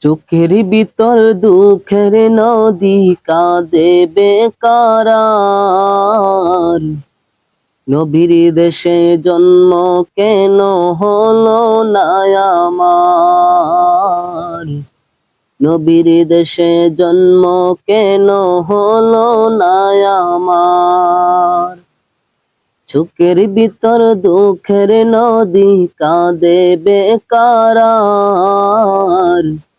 চোখের ভিতর দুঃখের নদী কাঁদে বেকারার। নবীর দেশে জন্ম কেন হলো না আমার? নবীর দেশে জন্ম কেন হলো না আমার? চোখের ভিতর দুঃখের নদী কাঁদে বেকারার।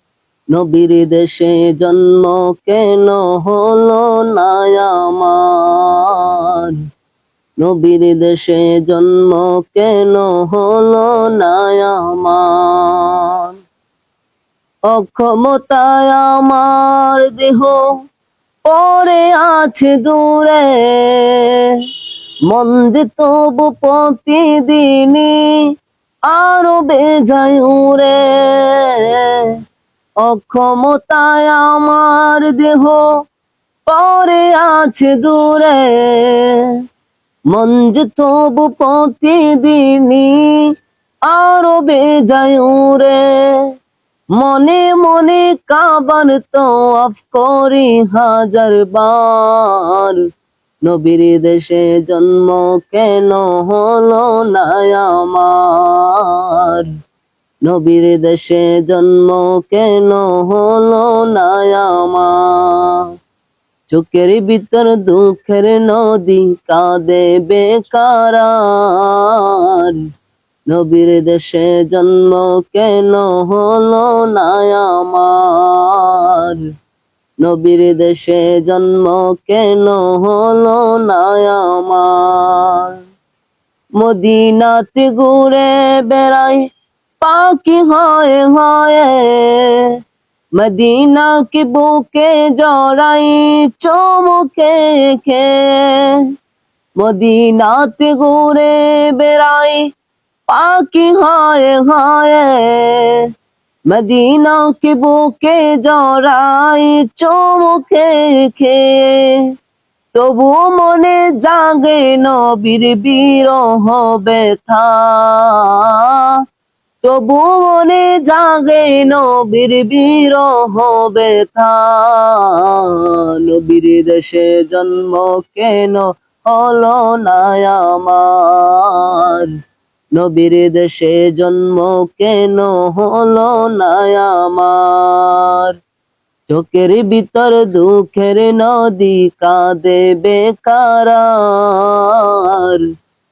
নবীর দেশে জন্ম কেন হলো না আমার? নবীর দেশে জন্ম কেন হলো না আমার? অক্ষমতায় আমার দেহ পরে আছে দূরে। মন যে তবু প্রতিদিনই আরও বেজায় উড়ে। অক্ষমতায় আমার দেহ পরে আছে দূরে। যে তবু প্রতিদিনই আরও বেজায় উড়ে। মনে মনে কাবার তো অফ করি হাজার বার। নবীর দেশে জন্ম কেন হলো না আমার? নবীর দেশে জন্ম কেন হলো না চোখের ভিতর দুঃখের নদী কাঁদে বেকারার। নবীর দেশে জন্ম কেন হলো না নবীর দেশে জন্ম কেন হলো না আমার? মদিনাতে ঘুরে বেড়াই পাখি হয় হয় মদিনা के বুকে জড়াই চমকে খে মদিনাতে ঘুরে বেড়াই পাখি হয় হয় মদিনা के বুকে জড়াই চমকে খে তবু মনে জাগে নবীর বিরহ ব্যথা তবু মনে জাগে নবীর বিরহ ব্যথা। নবীর দেশে জন্ম কেন হলো না আমার? নবীর দেশে জন্ম কেন হলো আমার? চোখের ভিতর দুঃখের নদী কাঁদে বেকারার